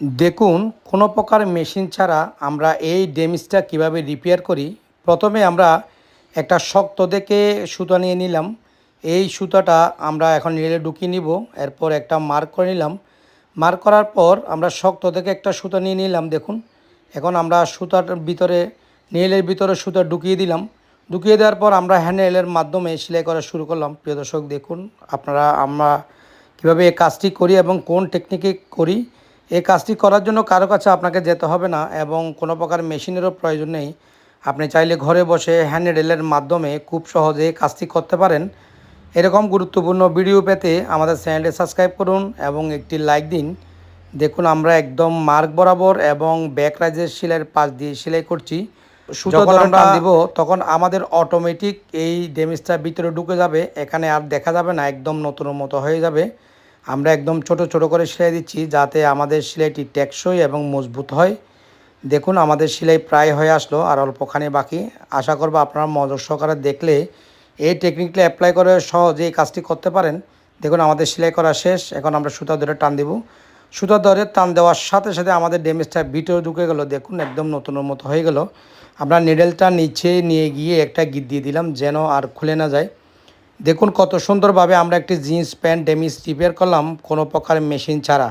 দেখুন, কোনো প্রকার মেশিন ছাড়া আমরা এই ড্যামেজটা কীভাবে রিপেয়ার করি? প্রথমে আমরা একটা শক্ত দেখে সুতা নিয়ে নিলাম। এই সুতাটা আমরা এখন নিলে ঢুকিয়ে নিব। এরপর একটা মার্ক করে নিলাম। মার্ক করার পর আমরা শক্ত থেকে একটা সুতা নিয়ে নিলাম, দেখুন। এখন আমরা সুতার ভিতরে, নীলের ভিতরে সুতা ঢুকিয়ে দিলাম। ঢুকিয়ে দেওয়ার পর আমরা হ্যান্ডেলের মাধ্যমে সেলাই করা শুরু করলাম। প্রিয় দর্শক, দেখুন, আপনারা আমরা কীভাবে এই কাজটি করি এবং কোন টেকনিকে করি এই কাজটি করার জন্য কারও কাছে আপনাকে যেতে হবে না এবং কোনো প্রকার মেশিনেরও প্রয়োজন নেই। আপনি চাইলে ঘরে বসে হ্যান্ডেলের মাধ্যমে খুব সহজে কাজটি করতে পারেন। এরকম গুরুত্বপূর্ণ ভিডিও পেতে আমাদের চ্যানেলটি সাবস্ক্রাইব করুন এবং একটি লাইক দিন। দেখুন আমরা একদম মার্ক বরাবর এবং ব্যাক রাইজের সেলাইয়ের পাশ দিয়ে সেলাই করছি। যখন আমরা- দিব তখন আমাদের অটোমেটিক এই ড্যামেজটা ভিতরে ঢুকে যাবে। এখানে আর দেখা যাবে না একদম নতুনের মতো হয়ে যাবে। আমরা একদম ছোট ছোট করে সেলাই দিচ্ছি যাতে আমাদের সেলাইটি টেকসই এবং মজবুত হয়। দেখুন, আমাদের সেলাই প্রায় হয়ে আসলো আর অল্পখানি বাকি। আশা করব আপনারা মনোযোগ সহকারে দেখলে এই টেকনিকটা অ্যাপ্লাই করে সহজে এই কাজটি করতে পারেন। দেখুন, আমাদের সেলাই করা শেষ। এখন আমরা সুতা ধরে টান দিব। সুতা ধরে টান দেওয়ার সাথে সাথে আমাদের ড্যামেজটা ভিতরে ঢুকে গেল। দেখুন, একদম নতুনের মতো হয়ে গেল। আমরা নিডেলটা নিচে নিয়ে গিয়ে একটা গিট দিয়ে দিলাম যেন আর খুলে না যায়। দেখুন কত সুন্দরভাবে আমরা একটি জিন্স প্যান্ট ডেমিস রিপেয়ার করলাম কোনো প্রকার মেশিন ছাড়া।